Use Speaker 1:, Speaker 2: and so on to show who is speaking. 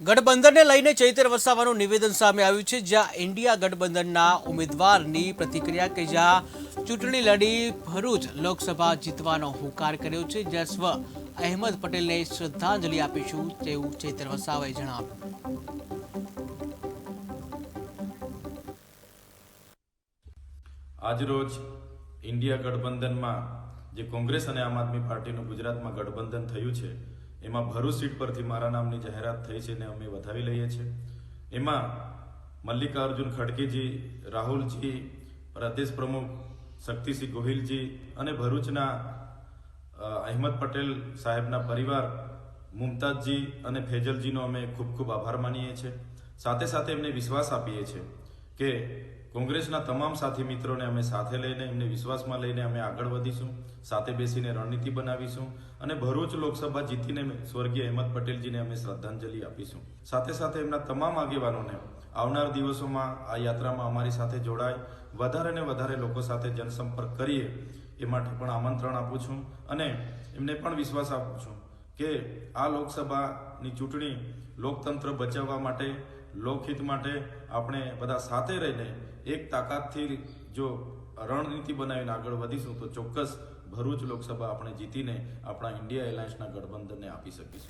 Speaker 1: ગઠબંધનને લઈને ચૈતર વસાવાનું નિવેદન સામે આવ્યું છે, જ્યાં ઇન્ડિયા ગઠબંધનના ઉમેદવારની પ્રતિક્રિયા કે જ્યાં ચૂંટણી લડી ભરૂચ લોકસભા જીતવાનો હુંકાર કર્યો છે, જ્યાં સ્વ અહેમદ પટેલને શ્રદ્ધાંજલિ આપીશું તેવું ચૈતર વસાવાએ જણાવ્યું.
Speaker 2: આજરોજ ઇન્ડિયા ગઠબંધનમાં જે કોંગ્રેસ અને આમ આદમી પાર્ટીનું ગુજરાતમાં ગઠબંધન થયું છે એમાં ભરૂચ સીટ પરથી મારા નામની જાહેરાત થઈ છે ને અમે વધાવી લઈએ છીએ. એમાં મલ્લિકાર્જુન ખડકેજી રાહુલજી, પ્રદેશ પ્રમુખ શક્તિસિંહ ગોહિલજી અને ભરૂચના અહેમદ પટેલ સાહેબના પરિવાર મુમતાજજી અને ફેજલજીનો અમે ખૂબ ખૂબ આભાર માનીએ છીએ. સાથે સાથે એમને વિશ્વાસ આપીએ છીએ. કે કોંગ્રેસના તમામ સાથી મિત્રોને અમે સાથે લઈને, એમને વિશ્વાસમાં લઈને અમે આગળ વધીશું, સાથે બેસીને રણનીતિ બનાવીશું અને ભરૂચ લોકસભા જીતીને સ્વર્ગીય અહેમદ પટેલજીને અમે શ્રદ્ધાંજલિ આપીશું. સાથે સાથે એમના તમામ આગેવાનોને આવનાર દિવસોમાં આ યાત્રામાં અમારી સાથે જોડાય, વધારે ને વધારે લોકો સાથે જનસંપર્ક કરીએ એ માટે પણ આમંત્રણ આપું છું અને એમને પણ વિશ્વાસ આપું છું. કે આ લોકસભાની ચૂંટણી લોકતંત્ર બચાવવા માટે, લોકહિત માટે આપણે બધા સાથે રહીને એક તાકાતથી જો રણનીતિ બનાવીને આગળ વધીશું, તો ચોક્કસ ભરૂચ લોકસભા આપણે જીતીને આપણા ઇન્ડિયા એલાયન્સના ગઠબંધનને આપી શકીશું.